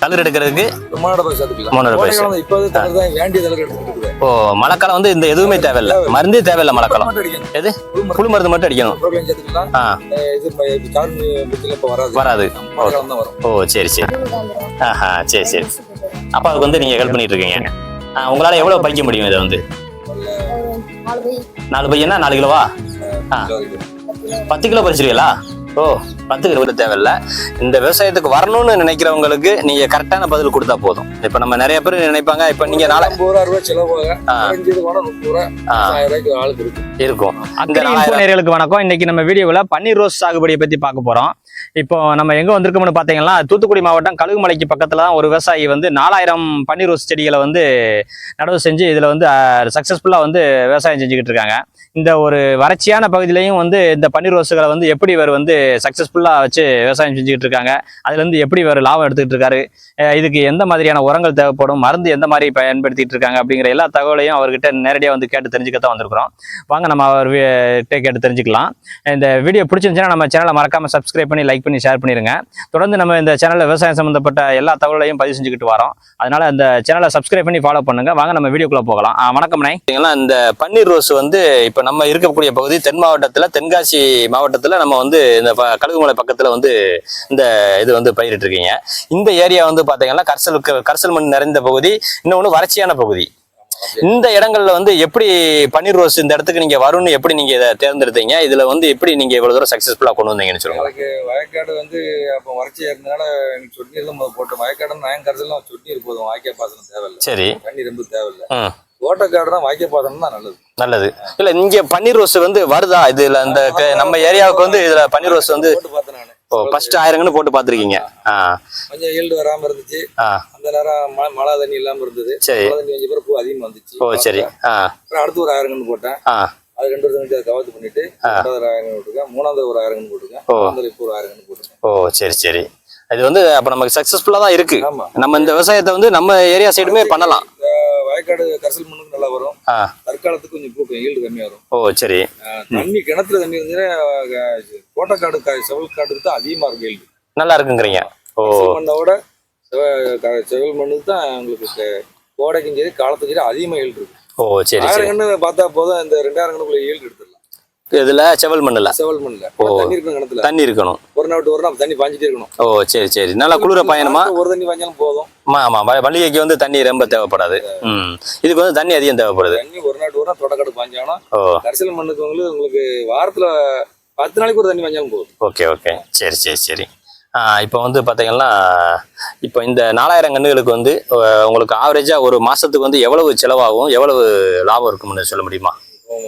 தளிர் எடுக்கிறதுக்கு ஓ மழைக்காலம் வந்து இந்த எதுவுமே தேவையில்லை. மருந்தே தேவையில்லை மழைக்காலம். எது? புழு மருந்து. மட்டும் அடிக்கணும். இப்போ வராது. ஓ சரி சரி. ஆஹா சரி சரி. அப்போ அதுக்கு வந்து நீங்கள் ஹெல்ப் பண்ணிட்டு இருக்கீங்க. ஆ உங்களால் எவ்வளோ பறிக்க முடியும் இதை வந்து? நாலு பை. நாலு பையனா நாலு கிலோவா? ஆ பத்து கிலோ பறிச்சிருவீங்களா? ஓ பத்து கிலோ கூட தேவையில்ல. இந்த விவசாயத்துக்கு வரணும்னு நினைக்கிறவங்களுக்கு நீங்க கரெக்டான பதில் கொடுத்தா போதும். இப்ப நம்ம நிறைய பேர் நினைப்பாங்க இப்ப நீங்க இருக்கும். நேயர்களுக்கு வணக்கம். இன்னைக்கு நம்ம வீடியோவில் பன்னீர் ரோஸ் சாகுபடியை பற்றி பார்க்க போகிறோம் இப்போ நம்ம எங்கே வந்திருக்கோம்னு பார்த்தீங்கன்னா தூத்துக்குடி மாவட்டம் கழுகுமலைக்கு பக்கத்தில் தான் ஒரு விவசாயி வந்து நாலாயிரம் பன்னீர் ரோஸ் செடிகளை வந்து நடவு செஞ்சு இதில் வந்து சக்ஸஸ்ஃபுல்லாக வந்து விவசாயம் செஞ்சுக்கிட்டு இருக்காங்க. இந்த ஒரு வறட்சியான பகுதியிலையும் வந்து இந்த பன்னீர் ரோஸுகளை வந்து எப்படி இவர் வந்து சக்ஸஸ்ஃபுல்லாக வச்சு விவசாயம் செஞ்சுக்கிட்டு இருக்காங்க அதுலேருந்து எப்படி இவர் லாபம் எடுத்துக்கிட்டு இருக்காரு இதுக்கு எந்த மாதிரியான உரங்கள் தேவைப்படும் மருந்து எந்த மாதிரி பயன்படுத்திட்டு இருக்காங்க அப்படிங்கிற எல்லா தகவலையும் அவர்கிட்ட நேரடியாக வந்து கேட்டு தெரிஞ்சுக்க தான் வந்திருக்கிறோம். வாங்க நம்ம அவர் கேட்டு தெரிஞ்சுக்கலாம். இந்த வீடியோ பிடிச்சிருந்துச்சுன்னா நம்ம சேனலை மறக்காம சப்ஸ்கிரைப் பண்ணி லைக் பண்ணி ஷேர் பண்ணிடுங்க தொடர்ந்து நம்ம இந்த சேனலில் விவசாயம் சம்மந்தப்பட்ட எல்லா தகவலையும் பதிவு செஞ்சுக்கிட்டு வரோம். அதனால் அந்த சேனலை சப்ஸ்கிரைப் பண்ணி ஃபாலோ பண்ணுங்க. வாங்க நம்ம வீடியோக்குள்ளே போகலாம். வணக்கம் நைங்களா இந்த பன்னீர் ரோஸ் வந்து இப்போ நம்ம இருக்கக்கூடிய பகுதி தென் மாவட்டத்தில் தென்காசி மாவட்டத்தில் நம்ம வந்து இந்த கழுகுமலை பக்கத்தில் வந்து இந்த இது வந்து பயிரிட்டு இருக்கீங்க இந்த ஏரியா வந்து பார்த்தீங்கன்னா கரிசல் கரிசல் மண் நிறைந்த பகுதி இன்னொன்று வறட்சியான பகுதி. இந்த இடங்கள்ல வந்து எப்படி பன்னீர் ரோஸ் இந்த இடத்துக்கு நீங்க வரும்னு எப்படி நீங்க இதை தேர்ந்தெடுத்தீங்க? இதுல வந்து எப்படி நீங்க இவ்வளவு தூரம் சக்சஸ்ஃபுல்லா கொண்டு வந்தீங்கன்னு சொல்லுங்க. எனக்கு வயக்காடு வந்து அப்போ வறட்சியா இருந்தனால எனக்கு நீர் தான் போட்டோம் வயக்காடு சொட்டு நீர் போதும். வாய்க்கால் பாசனம் தேவையில்லை. சரி. தண்ணி ரொம்ப தேவையில்லை. தோட்டக்காடு தான் வாய்க்கால் பாசனம் தான் நல்லது. நல்லது. இல்ல இங்க பன்னீர் ரோஸ் வந்து வருதா? இதுல இந்த க- நம்ம ஏரியாவுக்கு வந்து இதுல பன்னீர் ரோஸ் வந்து ஓ ஃபர்ஸ்ட் ஆயிரங்கன்னு போட்டு பாத்திருக்கீங்க ஆ. கொஞ்சம் ஈல்டு வராம இருந்துச்சு. அந்த நேரம் மழை தண்ணி இல்லாம இருந்தது. சரி. மழை தண்ணி கொஞ்சம் பிறகு பூ அதிகமா வந்துச்சு. ஓ சரி. அப்புறம் அடுத்து ஒரு ஆயிரம் கன்று போட்டேன் அது ரெண்டு வருஷம் கழிச்சு கவத்து பண்ணிட்டு. ரெண்டாவது ஒரு ஆயிரம் கன்று போட்டுருக்கேன். மூணாவது ஒரு ஆயிரம் கன்று போட்டுருக்கேன். நாலாவது இப்போ ஒரு ஆயிரம் கன்று போட்டுருக்கேன். ஓ சரி சரி. இது வந்து அப்ப நமக்கு சக்சஸ்ஃபுல்லா தான் இருக்கு. நம்ம இந்த விவசாயத்தை வந்து நம்ம ஏரியா சைடுமே பண்ணலாம். வயக்காடு கரிசல் மண்ணுக்கு நல்லா வரும். தற்காலத்துக்கு கொஞ்சம் பூக்கும் ஈல்டு கம்மியா வரும். ஓ சரி. தண்ணி கிணத்துல தண்ணி இருந்துச்சுன்னா கோட்டைக்காடு க- செவல் காட்டுக்கு தான் அதிகமா இருக்கும் ஈல்டு நல்லா இருக்குங்கிறீங்க. ஓ. மண்ணை விட செவல் மண்ணுக்கு தான் உங்களுக்கு கோடைக்கும் சரி காலத்துக்கும் சரி அதிகமா ஈல்டு இருக்கு. ஓ சரி ஆயிரம் கன்று பார்த்தா போதும் இந்த ரெண்டாயிரம் கண்ணுக்குள்ள ஈல்டு எடுத்துடலாம். இதுல செவல் மண்ணுல? செவல் மண்ணுல. தண்ணி இருக்கும் கிணத்துல. தண்ணி இருக்கணும். ஒரு நாள் விட்டு ஒரு நாள் தண்ணி பாஞ்சிட்டே இருக்கணும். ஓ சரி சரி. நல்லா குளிர பயணமா? ஒரு தண்ணி பாஞ்சாலும் போதும். ஆமா ஆமா. மல்லிகைக்கு வந்து தண்ணி ரொம்ப தேவைப்படாது. ம். இதுக்கு வந்து தண்ணி அதிகம் தேவைப்படுது. தண்ணி ஒரு நாள் ஒரு நாள் தொடக்காடு பாஞ்சாலும் கரிசல் மண்ணுக்கு உங்களுக்கு வாரத்துல பத்து நாளைக்கு ஒரு தண்ணி பாஞ்சாலும் போதும். Okay okay. சரி சரி சரி. இப்போ வந்து பார்த்தீங்கன்னா இப்போ இந்த நாலாயிரம் கன்றுகளுக்கு வந்து உங்களுக்கு ஆவரேஜாக ஒரு மாதத்துக்கு வந்து எவ்வளவு செலவாகும்? எவ்வளவு லாபம் இருக்கும்னு சொல்ல முடியுமா?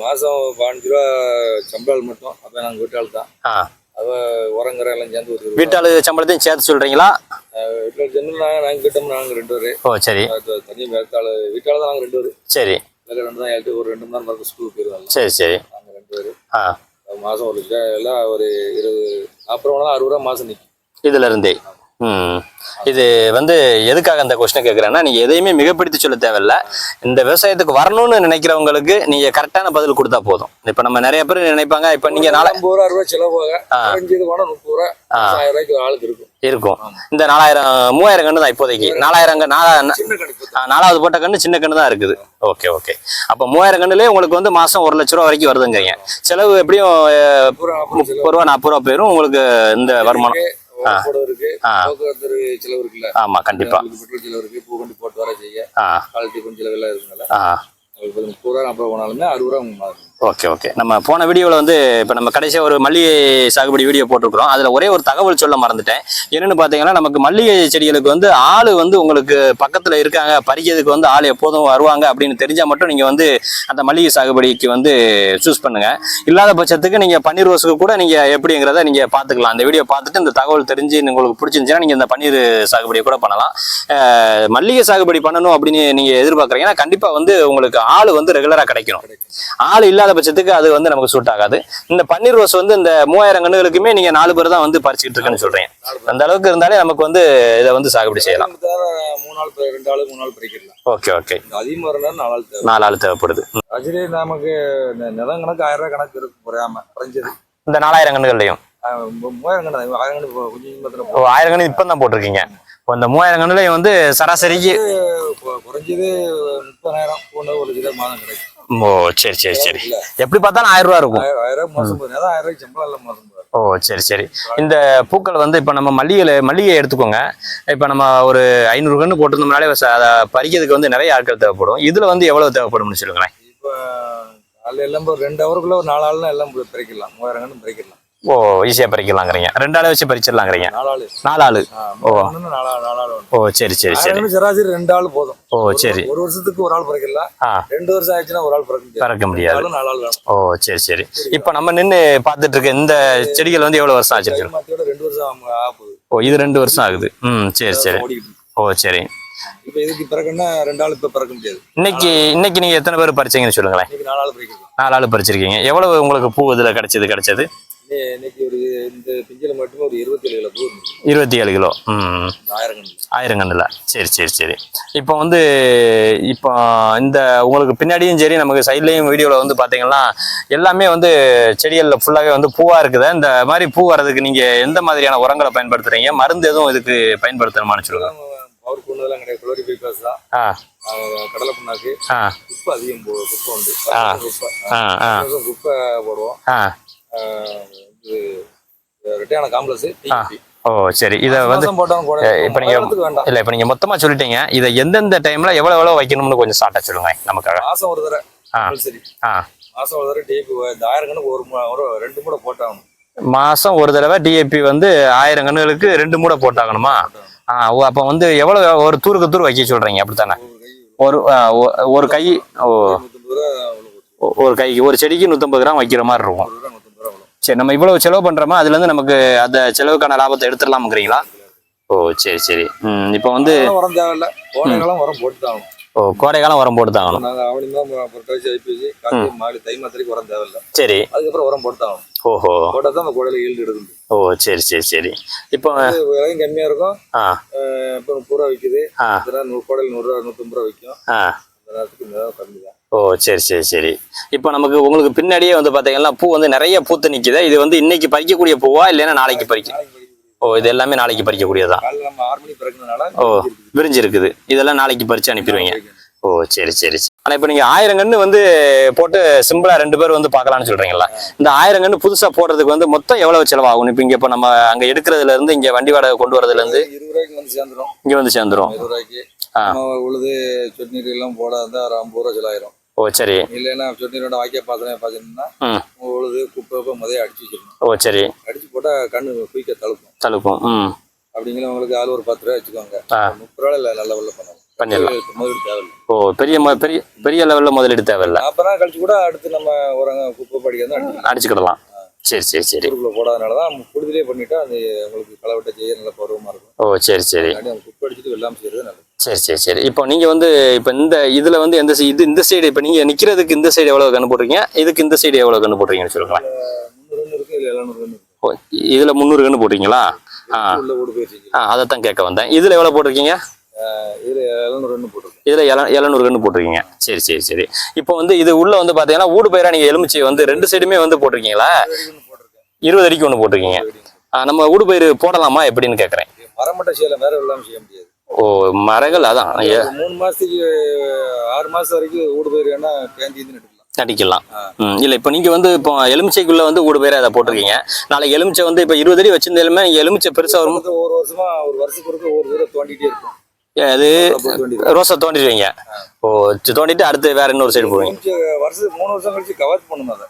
மாசம் பதினஞ்சு ரூபா சம்பளம் மட்டும். அப்ப நாங்க வீட்டாள் தான். ஆ. அவ உரங்குற எல்லாம் சேர்ந்து ஒரு வீட்டாளு சம்பளத்தையும் சேர்த்து சொல்கிறீங்களா வீட்டில் சென்று நாங்க நாங்க கிட்டோம் நாங்க ரெண்டு பேரு. ஓ சரி. தனி வேத்தாள் வீட்டால தான் நாங்க ரெண்டு பேரு. சரி. ரெண்டு தான் ஒரு ரெண்டு மணி நேரம் ஸ்கூலுக்கு போயிருவாங்க. சரி சரி. ரெண்டு பேரு. ஆ. மாசம் ஒரு எல்லாம் ஒரு இருபது நாற்பது ரூபா அறுபது ரூபா மாசம் நிற்கும் இதுல இருந்தே. ம். இது வந்து எதுக்காக அந்த கொஸ்டின் கேட்குறேன்னா நீங்கள் எதையுமே மிகப்படுத்தி சொல்ல தேவையில்ல. இந்த விவசாயத்துக்கு வரணும்னு நினைக்கிறவங்களுக்கு நீங்கள் கரெக்டான பதில் கொடுத்தா போதும். இப்போ நம்ம நிறைய பேர் நினைப்பாங்க இப்போ நீங்கள் ஐம்பது ரூபா ரூபா செலவாக முப்பது ரூபா ஆளுக்கு இருக்கும். இருக்கும். இந்த நாலாயிரம் மூவாயிரம் கன்று தான் இப்போதைக்கு. நாலாயிரம் நாலாவது போட்ட கன்று சின்ன கன்று தான் இருக்குது. Okay okay. அப்போ மூவாயிரம் கன்றுலேயே உங்களுக்கு வந்து மாதம் ஒரு லட்ச ரூபா வரைக்கும் வருதுங்கிறீங்க. செலவு எப்படியும் முப்பது ரூபா நாற்பது ரூபா போயிரும். உங்களுக்கு இந்த வருமானம். இருக்கு. போக்குவரத்து செலவு இருக்குல்ல? கண்டிப்பாக உங்களுக்கு பெட்ரோல் செலவு இருக்கு பூ கொண்டு போட்டு வர செய்ய குவாலிட்டி கொஞ்சம் செலவு எல்லாம் இருக்குனால ரூபா நாற்பது போனாலுமே அறுபது ரூபா ஓகே ஓகே. நம்ம போன வீடியோவில் வந்து இப்போ நம்ம கடைசியாக ஒரு மல்லிகை சாகுபடி வீடியோ போட்டிருக்கிறோம். அதில் ஒரே ஒரு தகவல் சொல்ல மறந்துட்டேன். என்னென்னு பார்த்தீங்கன்னா நமக்கு மல்லிகை செடிகளுக்கு வந்து ஆள் வந்து உங்களுக்கு பக்கத்தில் இருக்காங்க. பறிக்கிறதுக்கு வந்து ஆள் எப்போதும் வருவாங்க அப்படின்னு தெரிஞ்சால் மட்டும் நீங்கள் வந்து அந்த மல்லிகை சாகுபடிக்கு வந்து சூஸ் பண்ணுங்கள் இல்லாத பட்சத்துக்கு நீங்கள் பன்னீர் ரோஸுக்கு கூட நீங்கள் எப்படிங்கிறத நீங்கள் பார்த்துக்கலாம் அந்த வீடியோ பார்த்துட்டு இந்த தகவல் தெரிஞ்சு உங்களுக்கு பிடிச்சிருந்துச்சுன்னா நீங்கள் இந்த பன்னீர் சாகுபடியை கூட பண்ணலாம். மல்லிகை சாகுபடி பண்ணணும் அப்படின்னு நீங்கள் எதிர்பார்க்குறீங்கன்னா கண்டிப்பாக வந்து உங்களுக்கு ஆள் வந்து ரெகுலராக கிடைக்கணும். ஆள் இல்லாத பட்சத்துக்கு அது வந்து நமக்கு சூட் ஆகாது. இந்த பன்னீர் ரோஸ் வந்து இந்த மூவாயிரம் கண்ணுகளுக்குமே நீங்க நாலு பேர் தான் வந்து பறிச்சுட்டு இருக்குன்னு சொல்றீங்க. அந்த அளவுக்கு இருந்தாலே நமக்கு வந்து இதை வந்து சாகுபடி செய்யலாம். Okay okay. இந்த அதிகமாக நாலு ஆள் தேவைப்படுது. அதுலேயே நமக்கு நிலம் கணக்கு ஆயிரம் ரூபாய் கணக்கு இருக்கும் குறையாம குறைஞ்சது. இந்த நாலாயிரம் கண்ணுகள்லையும் மூவாயிரம் கணக்கு ஆயிரம் கணக்கு கொஞ்சம் ஓ ஆயிரம் கண்ணு இப்போ தான் போட்டிருக்கீங்க. அந்த மூவாயிரம் கண்ணுலையும் வந்து சராசரிக்கு குறைஞ்சது முப்பதாயிரம் ஒரு லட்சம் மாதம் கிடைக்கும். ஓ சரி சரி சரி. எப்படி பார்த்தாலும் ஆயிரம் ரூபா இருக்கும். ஆயிரம் ஆயிரம் மாசம் சம்பளம் இல்லை மாசம் போகுது. ஓ சரி சரி. இந்த பூக்கள் வந்து இப்போ நம்ம மல்லிகை மல்லிகை எடுத்துக்கோங்க. இப்போ நம்ம ஒரு ஐநூறு கன்று போட்டிருந்தோம்னாலே அதை பறிக்கிறதுக்கு வந்து நிறைய ஆட்கள் தேவைப்படும். இதில் வந்து எவ்வளோ தேவைப்படும்னு சொல்லுங்களேன். இப்போ எல்லாம் ஒரு ரெண்டு ஹவருக்குள்ள ஒரு நாலு ஆள்னா எல்லாம் பறிக்கலாம். மூவாயிரம் கண்டு பறிக்கலாம். ஓ ஈஸியாக பறிக்கலாங்கிறீங்க. ரெண்டு ஆளை வச்சு பறிச்சிடலாங்கிறீங்க. நாலு ஆளு வேணும். ஓ சரி சரி சரி. சராசரி ரெண்டு ஆள் போதும். ஓ சரி. ஒரு வருஷத்துக்கு ஒரு ஆள் பறிக்கலாம் ரெண்டு வருஷம் ஆயிடுச்சுன்னா ஒரு ஆள் பறக்க முடியாது. பறக்க முடியாது. நாலு நாலு ஆள் வேணும் ஓ சரி சரி. இப்போ நம்ம நின்று பார்த்துட்டு இருக்க இந்த செடிகள் வந்து எவ்வளோ வருஷம் ஆச்சு ரெண்டு வருஷம் ஓ இது ரெண்டு வருஷம் ஆகுது. ம் சரி சரி. ஓ சரி. இப்ப இதுக்கு பிறகுன்னா ரெண்டு ஆள் இப்ப பறக்க முடியாது. இன்னைக்கு இன்னைக்கு நீங்கள் எத்தனை பேர் பறிச்சீங்கன்னு சொல்லுங்களேன். நாலு ஆள் நாலு ஆள் பறிச்சிருக்கீங்க. எவ்வளவு உங்களுக்கு பூ இதில் கிடைச்சது கிடைச்சது? இன்னைக்கு ஒரு இந்த பிஞ்சில மட்டுமே ஒரு இருபத்தி ஏழு கிலோ இருபத்தி ஏழு கிலோ. ம் இந்த ஆயிரம் கண்டு ஆயிரம் கண்ணில் சரி சரி சரி. இப்போ வந்து இப்போ இந்த உங்களுக்கு பின்னாடியும் சரி நமக்கு சைட்லேயும் வீடியோவில் வந்து பார்த்தீங்கன்னா எல்லாமே வந்து செடிகளில் ஃபுல்லாகவே வந்து பூவாக இருக்குது. இந்த மாதிரி பூ வர்றதுக்கு நீங்கள் எந்த மாதிரியான உரங்களை பயன்படுத்துறீங்க? மருந்து எதுவும் இதுக்கு பயன்படுத்தணுமான்னு சொல்லுங்கள் பவர் கொண்டதெல்லாம் கிடையாது. குளோரி பைபாஸ் தான். கடலை புண்ணாக்கு ஆ. குப்பை அதிகம் போ குப்பை உண்டு. குப்பை போடுவோம். ரெட்டையான காம்ப்ளஸ் டிபி ஓ சரி. இதை வந்து இப்ப நீங்க- மழைக்காலத்துக்கு வேண்டாம். இல்லை இப்போ நீங்கள் மொத்தமாக சொல்லிட்டீங்க. இதை எந்தெந்த டைமில் எவ்வளோ எவ்வளோ வைக்கணும்னு கொஞ்சம் ஷார்ட்டாக சொல்லுங்க நமக்காக. மாசம் ஒரு தடவை ஆ. சரி ஆ. மாசம் ஒரு தடவை டிபி இந்த ஆயிரம் கணக்கு ஒரு ரெண்டு மூடை போட்டாகணும். மாதம் ஒரு தடவை டிஏபி வந்து ஆயிரம் கன்றுகளுக்கு ரெண்டு மூடை போட்டாகணுமா? ஆ அப்போ வந்து எவ்வளோ ஒரு தூருக்கு தூர் வைக்க சொல்கிறீங்க அப்படித்தானே? ஒரு ஒரு கை ஓ. ஒரு கைக்கு ஒரு செடிக்கு நூற்றம்பது கிராம் வைக்கிற மாதிரி இருக்கும். சரி நம்ம இவ்வளவு செலவு பண்ணுறோமா அதுலேருந்து நமக்கு அந்த செலவுக்கான லாபத்தை எடுத்துடலாம்ங்கிறீங்களா? ஓ சரி சரி. ம் இப்போ வந்து உரம் தேவையில்ல. கோடை காலம் உரம் போட்டு தான் ஓ கோடை காலம் உரம் போட்டு தான் ஆகணும் நாங்கள் அவனி தான் புரட்டாசி ஐபிசி காற்று மாடி தை மாத்திரைக்கு உரம் தேவையில்ல. சரி. அதுக்கப்புறம் உரம் போட்டு தான் ஆகணும் ஓஹோ. போட்டால் தான் அந்த கோடையில் ஈல்டு எடுக்குது ஓ சரி சரி சரி. இப்போ விலையும் கம்மியாக இருக்கும். இப்போ முப்பது ரூபா விற்குது கோடையில் நூறுரூவா நூற்றம்பது ரூபா விற்கும் ஓ சரி சரி சரி. இப்போ நமக்கு உங்களுக்கு பின்னாடியே வந்து பார்த்தீங்கன்னா பூ வந்து நிறைய பூத்து நிற்குது இது வந்து இன்னைக்கு பறிக்கக்கூடிய பூவா இல்லைன்னா நாளைக்கு பறிக்க? ஓ இது எல்லாமே நாளைக்கு பறிக்கக்கூடியதான் ஓ விரிஞ்சு இருக்குது. இதெல்லாம் நாளைக்கு பறிச்சு அனுப்பிடுவீங்க. ஓ சரி சரி ஆனால் இப்போ நீங்கள் ஆயிரம் கன்று வந்து போட்டு சிம்பிளாக ரெண்டு பேர் வந்து பார்க்கலாம்னு சொல்கிறீங்களா இந்த ஆயிரம் கன்று புதுசாக போடுறதுக்கு வந்து மொத்தம் எவ்வளோ செலவாகும்? இப்போ இங்கே இப்போ நம்ம அங்கே எடுக்கிறதுல இருந்து இங்கே வண்டி வாடகை கொண்டு வரதுலேருந்து ரூபாய்க்கு வந்து சேர்ந்துடும் நம்ம உழுது சொட்டுநீர் எல்லாம் போட இருந்தால் ஒரு ஐம்பது ரூபா செலவாயிரும் ஓ சரி. இல்லைன்னா சொட்டுநீரோட வாக்கிய பாத்திரம் பார்த்தீங்கன்னா ம். உழுது குப்பை முதல்ல அடிச்சு வச்சிடணும். ஓ சரி. அடிச்சு போட்டால் கண்ணு குயிக்க தழுப்பும். தழுக்கும் ம். அப்படிங்கிறவங்களுக்கு ஆள் ஒரு பத்து ரூபா வச்சுக்கோங்க. முப்பது ரூபா இல்லை நல்ல வெள்ள பண்ணலாம். பண்ணிடலாம். முதலீடு தேவையில்லை. ஓ பெரிய ம- பெரிய பெரிய லெவலில் முதலீடு தேவையில்லை. நாள் கழிச்சு கூட அடுத்து நம்ம உரங்க குப்பை படிக்க தான் அடிக்கலாம் அடிச்சுக்கிடலாம். சரி சரி சரி. ஊருக்குள்ள போடாதனால தான் குடுதிலே பண்ணிட்டா அது உங்களுக்கு களவெட்ட செய்ய நல்ல பருவமா இருக்கும். ஓ சரி சரி. குப்பை அடிச்சுட்டு வெள்ளாம செய்யறது நல்லது. சரி சரி சரி. இப்போ நீங்கள் வந்து இப்போ இந்த இதில் வந்து எந்த இது இந்த சைடு இப்போ நீங்கள் நிற்கிறதுக்கு இந்த சைடு எவ்வளோ கண்டு போடுறீங்க இதுக்கு இந்த சைடு எவ்வளோ கண்டு போடுறீங்கன்னு சொல்லுங்களேன். இதில் ஓ, முந்நூறு கண்ணு போடுறீங்களா ஆ. ஆ அதை தான் அதைத்தான் கேட்க வந்தேன். இதில் எவ்வளோ போட்டிருக்கீங்க? இதுல எழுநூறு ரன் எல எழுநூறு போட்டிருக்கீங்க. சரி சரி சரி. இப்போ வந்து இது உள்ள வந்து பாத்தீங்கன்னா ஊடு பயிரா நீங்க எலுமிச்சி வந்து ரெண்டு சைடுமே வந்து போட்டிருக்கீங்களா? இருபது அடிக்கு ஒன்று போட்டிருக்கீங்க. நம்ம ஊடு பயிர் போடலாமா? எப்படின்னு கேட்குறேன் மரமட்ட செய்யலாம் வேற செய்ய முடியாது. ஓ மரங்கள் அதான். மூணு மாசத்துக்கு ஆறு மாசம் வரைக்கும் ஊடு பயிர் வேணா பேந்தி இருந்து நட்டுக்கலாம் அடிக்கலாம் இல்லை இப்போ நீங்கள் வந்து இப்போ எலுமிச்சைக்குள்ள வந்து ஊடு பயிரை அதை போட்டிருக்கீங்க. நாளைக்கு எலுமிச்சை வந்து இப்போ இருபது அடி வச்சிருந்தாலுமே எலுமிச்சை பெருசாக வரும் ஒரு வருஷமா ஒரு வருஷத்துக்கு ஒரு தடவை தோண்டிட்டே இருக்கும் அது ரோஸை தோண்டிடுவீங்க. ஓ தோண்டிட்டு அடுத்து வேற இன்னொரு சைடு போவீங்க. வருஷம் மூணு வருஷம் கழிச்சு கவாத் பண்ணணும் அதை.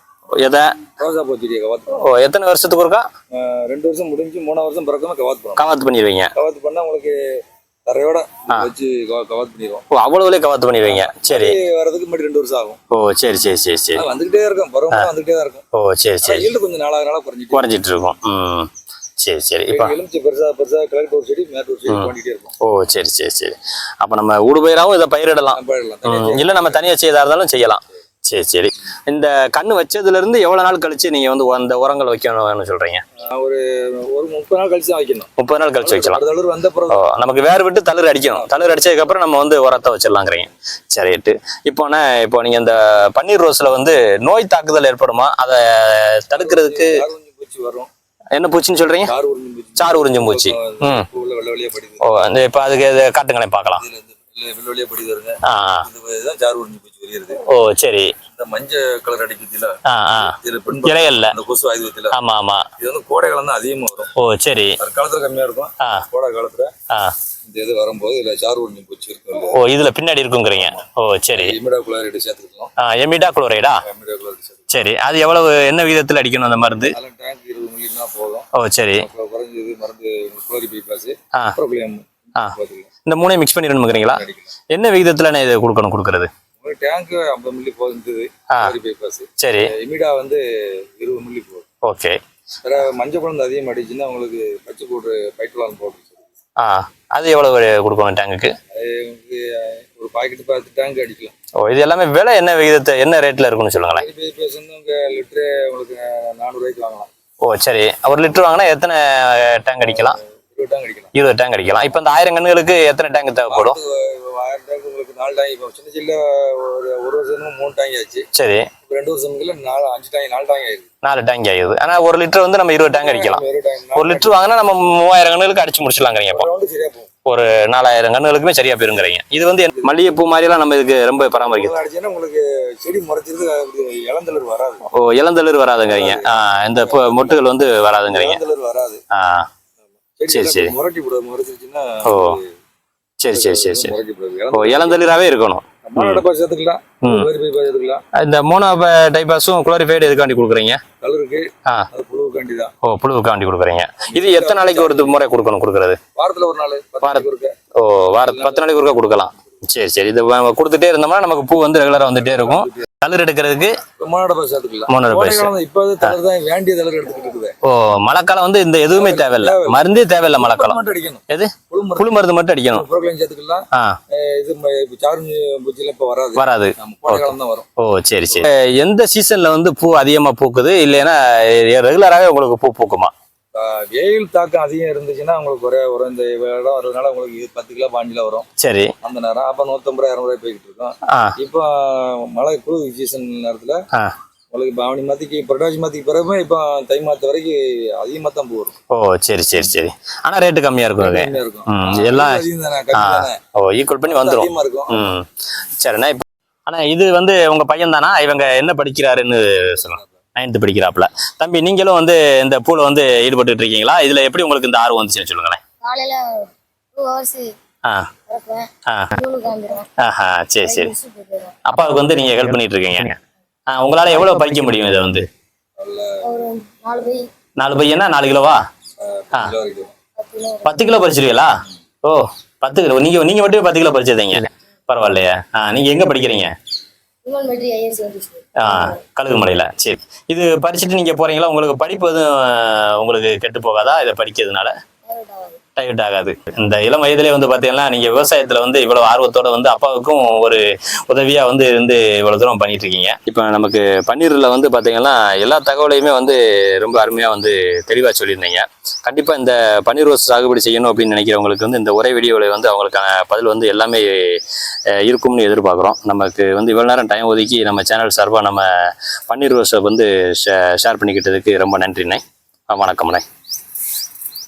எதை? ரோசா பூ செடியை கவாத் ஓ எத்தனை வருஷத்துக்கு ஒருக்கா? ரெண்டு வருஷம் முடிஞ்சு மூணாவது வருஷம் பிறக்காம கவாத் பண்ணணும் கவாத்து பண்ணிடுவீங்க. கவாத் பண்ணா உங்களுக்கு தரையோட வச்சு கவா- கவாத் பண்ணிடுவோம் ஓ அவ்வளவுலே கவாத்து பண்ணிடுவீங்க. சரி. வரதுக்கு மட்டும் ரெண்டு வருஷம் ஆகும். ஓ சரி சரி சரி சரி. வந்துகிட்டே இருக்கும். பருவம் வந்துகிட்டே தான் இருக்கும். ஓ சரி சரி. ஈல்டு கொஞ்சம் நாளாக நாளாக குறைஞ்சிட்டு குறைஞ்சிட்டு இருக்கும். ம். சரி சரி. இப்போ எலுமிச்சி பெருசா பெருசா கிழக்கு ஒரு செடி மேற்கு ஒரு செடி தோண்டிட்டே இருக்கும் ஓ சரி சரி சரி. அப்போ நம்ம ஊடு பயிராகவும் இதை பயிரிடலாம். இல்ல நம்ம தனியா செய்யறதா இருந்தாலும் செய்யலாம். சரி சரி. இந்த கண்ணு வச்சதுல இருந்து எவ்வளவு நாள் கழிச்சு நீங்க வந்து அந்த உரங்கள் வைக்கணும்னு சொல்றீங்க? ஆஹ் ஒரு ஒரு முப்பது நாள் கழிச்சு தான் வைக்கணும். முப்பது நாள் கழிச்சு வைக்கலாம். தடவை வந்த நமக்கு வேறு விட்டு தளிர் அடிக்கணும். தளிர் அடிச்சதுக்கு அப்புறம் நம்ம வந்து உரத்தை வச்சிடலாங்கிறீங்க. சரிட்டு இப்போண்ணே இப்போ நீங்க இந்த பன்னீர் ரோஸ்ல வந்து நோய் தாக்குதல் ஏற்படுமா? அதை தடுக்கிறதுக்கு வரும்? என்ன பூச்சின்னு சொல்றீங்க? சாறு உறிஞ்சும் பூச்சி. ஓ இப்போ அதுக்கு காட்டுங்களேன் பார்க்கலாம். இதுல இருந்து வெள்ளை வெள்ளை வெளியே படிது வருங்க இதுதான் சாறு உறிஞ்சும் பூச்சி வருகிறது ஓ சரி. இந்த மஞ்சள் கலர் அடிக்குதுல இதுல பின்பக்கம் இலைகள்ல. அந்த கொசு ஆயுதத்துல. ஆமா ஆமா. இது வந்து கோடை காலம் தான் அதிகமா வரும். ஓ சரி. தற்காலத்துல கம்மியா இருக்கும். கோடை காலத்துல ஆ. இந்த இது வரும்போது இதுல சாறு உறிஞ்சும் பூச்சி இருக்கும் ஓ இதுல பின்னாடி இருக்குங்கிறீங்க. ஓ சரி. இமிடா குளாரிட்டு சேர்த்துக்கலாம். ஆ எமிடா குளோரைடா குளாரிட்டு சேர்த்துக்கலாம். சரி. அது எவ்வளவு என்ன விகிதத்தில் அடிக்கணும் அந்த மருந்து? போதும். ஓ சரி. அப்புறம் குறைஞ்சது மருந்து குளோரி பைபாஸ் ஆ. ப்ரோக்ளியம் ஆ. இந்த மூணையும் மிக்ஸ் பண்ணிடணுங்கிறீங்களா என்ன விகிதத்தில் நான் இது கொடுக்கணும் கொடுக்கறது? ஒரு டேங்க் ஐம்பது மில்லி போகுது பைபாஸ் சரி. இமிடா வந்து இருபது மில்லி போகுது ஓகே. வேற மஞ்சள் குழந்தை அதிகம் அடிச்சுன்னா உங்களுக்கு பச்சை போட்டு பைட்லான் போட்டு ஆ. அது எவ்வளவு கொடுக்கணும் டேங்குக்கு ஒரு பாக்கெட் பார்த்து டேங்க் அடிக்கலாம். ஓ இது எல்லாமே விலை என்ன விகிதத்தை என்ன ரேட்டில் இருக்குன்னு சொல்லுங்களேன்? பைபாஸ் வந்து உங்க லிட்டரு உங்களுக்கு நானூறுரூவாய்க்கு வாங்கலாம். ஓ சரி. ஒரு லிட்டர் வாங்கினா எத்தனை டேங்க் அடிக்கலாம்? இருபது டேங்க் அடிக்கலாம். இப்போ இந்த ஆயிரம் கண்ணுகளுக்கு எத்தனை டேங்க் தேவைப்படும்? வாரத்துக்கு ஆயிரம் டேங்க் உங்களுக்கு நாலு டேங்க் இப்போ சின்ன சின்ன ஒரு ஒரு வருஷம் மூணு டேங்க் ஆச்சு. சரி. ரெண்டு வருஷத்துக்குள்ள நாலு அஞ்சு டேங்க் நாலு டேங்க் ஆயிருக்கு. நாலு டேங்க் ஆகுது ஆனால் ஒரு லிட்டர் வந்து நம்ம இருபது டேங்க் அடிக்கலாம். ஒரு லிட்டர் வாங்கினா நம்ம மூவாயிரம் கண்ணுகளுக்கு அடிச்சு முடிச்சிடலாங்கிறீங்க இப்போ ஒரு நாலாயிரம் கண்ணுகளுக்குமே சரியா போயிருங்கிறீங்க. இது வந்து மல்லிகைப்பூ மாதிரிலாம் நம்ம இதுக்கு ரொம்ப பராமரிக்கிறது. உங்களுக்கு செடி முறைச்சிருந்து இளந்தளிர் வராது. ஓ இளந்தளிர் வராதுங்கிறீங்க. இந்த மொட்டுகள் வந்து வராதுங்கிறீங்க. வராது. ஆ. செடி சரி, சரி. முரட்டி விடாது முறைச்சிருச்சுன்னா ஓ. சரி சரி சரி சரி ஓ விடாது இளந்தளிராவே இருக்கணும் இந்த மோனோ டைபாஸும் குளோரிஃபைடு எதுக்காண்டி கொடுக்குறீங்க? ஓ புழுவுக்காண்டி கொடுக்குறீங்க. இது எத்தனை நாளைக்கு ஒரு முறை கொடுக்கணும் கொடுக்குறது? வாரத்துல ஒரு நாள் பத்து வாரத்- நாளைக்கு ஒருக்க. ஓ வார பத்து நாளைக்கு ஒருக்கா கொடுக்கலாம். சரி சரி. இது கொடுத்துட்டே இருந்தோம்னா நமக்கு பூ வந்து ரெகுலராக வந்துட்டே இருக்கும். தளிர் எடுக்கிறதுக்கு காலம் இப்போ வேண்டிய தளர் எடுத்துக்கிட்டு ஓ மழைக்காலம் வந்து இந்த எதுவுமே தேவையில்லை. மருந்தே தேவையில்லை மழைக்காலம். மட்டும் அடிக்கணும். எது? புழு மருந்து. மட்டும் அடிக்கணும். இது வராது. ஓ சரி சரி. எந்த சீசன்ல வந்து பூ அதிகமா பூக்குது? இல்லைன்னா ரெகுலராகவே உங்களுக்கு பூ பூக்குமா? வெயில் தாக்கம் அதிகம் இருந்துச்சுன்னா உங்களுக்கு ஒரே ஒரு இந்த இடம் வர்றதுனால உங்களுக்கு பத்து கிலோ பாஞ்சு கிலோ வரும். சரி. அந்த நேரம் அப்போ நூற்றம்பது ரூபா இரநூறுவா போய்கிட்டு இருக்கோம். இப்போ மழை குளிர் சீசன் நேரத்தில் உங்களுக்கு பாவனி மாத்திக்கு புரட்டாசி மாத்திக்கு பிறகு இப்போ தை மாத்த வரைக்கும் அதிகமாக தான் பூ வரும் ஓ சரி சரி சரி. ஆனா ரேட்டு இருக்கும் கம்மியாக இருக்கும். ம், எல்லாம் ஓ ஈக்குவல் பண்ணி வந்துரும். அதிகமாக இருக்கும். ம். சரிண்ணா இப்போ ஆனா இது வந்து உங்க பையன் தானா? இவங்க என்ன படிக்கிறாருன்னு சொல்லுங்க. நைன்த்து படிக்கிறாப்புல. தம்பி நீங்களும் வந்து இந்த பூல வந்து ஈடுபட்டு இருக்கீங்களா? இதுல எப்படி உங்களுக்கு இந்த ஆர்வம் வந்துச்சுன்னு சொல்லுங்களேன். காலையில சரி சரி. அப்பாவுக்கு வந்து நீங்க ஹெல்ப் பண்ணிட்டு இருக்கீங்க. உங்களால எவ்வளவு பறிக்க முடியும் இதை வந்து? நாலு பையனா நாலு கிலோவா? பத்து கிலோ பறிச்சிருவீங்களா? ஓ பத்து கிலோ. நீங்க நீங்க மட்டும் பத்து கிலோ பறிச்சதீங்க பரவாயில்லையே. ஆ நீங்க எங்க படிக்கிறீங்க? ஆ கழுகுமலையில சரி. இது பறிச்சுட்டு நீங்க போறீங்களா? உங்களுக்கு படிப்பு எதுவும் உங்களுக்கு கெட்டு போகாதா? இதை படிக்கிறதுனால? டைவர்ட் ஆகாது இந்த இளம் வயதிலே வந்து பார்த்தீங்கன்னா நீங்க விவசாயத்துல வந்து இவ்வளவு ஆர்வத்தோட வந்து அப்பாவுக்கும் ஒரு உதவியா வந்து இருந்து இவ்வளவு தூரம் பண்ணிட்டு இருக்கீங்க. இப்போ நமக்கு பன்னீர்ல வந்து பாத்தீங்கன்னா எல்லா தகவலையுமே வந்து ரொம்ப அருமையா வந்து தெளிவா சொல்லியிருந்தீங்க. கண்டிப்பா இந்த பன்னீர் ரோஸ் சாகுபடி செய்யணும் அப்படின்னு நினைக்கிறவங்களுக்கு வந்து இந்த உரை வீடியோவில் வந்து அவங்களுக்கான பதில் வந்து எல்லாமே இருக்கும்னு எதிர்பார்க்குறோம். நமக்கு வந்து இவ்வளோ நேரம் டைம் ஒதுக்கி நம்ம சேனல் சார்பாக நம்ம பன்னீர் ரோஸை வந்து ஷேர் பண்ணிக்கிட்டதுக்கு ரொம்ப நன்றிண்ணே. வணக்கம்ண்ணே.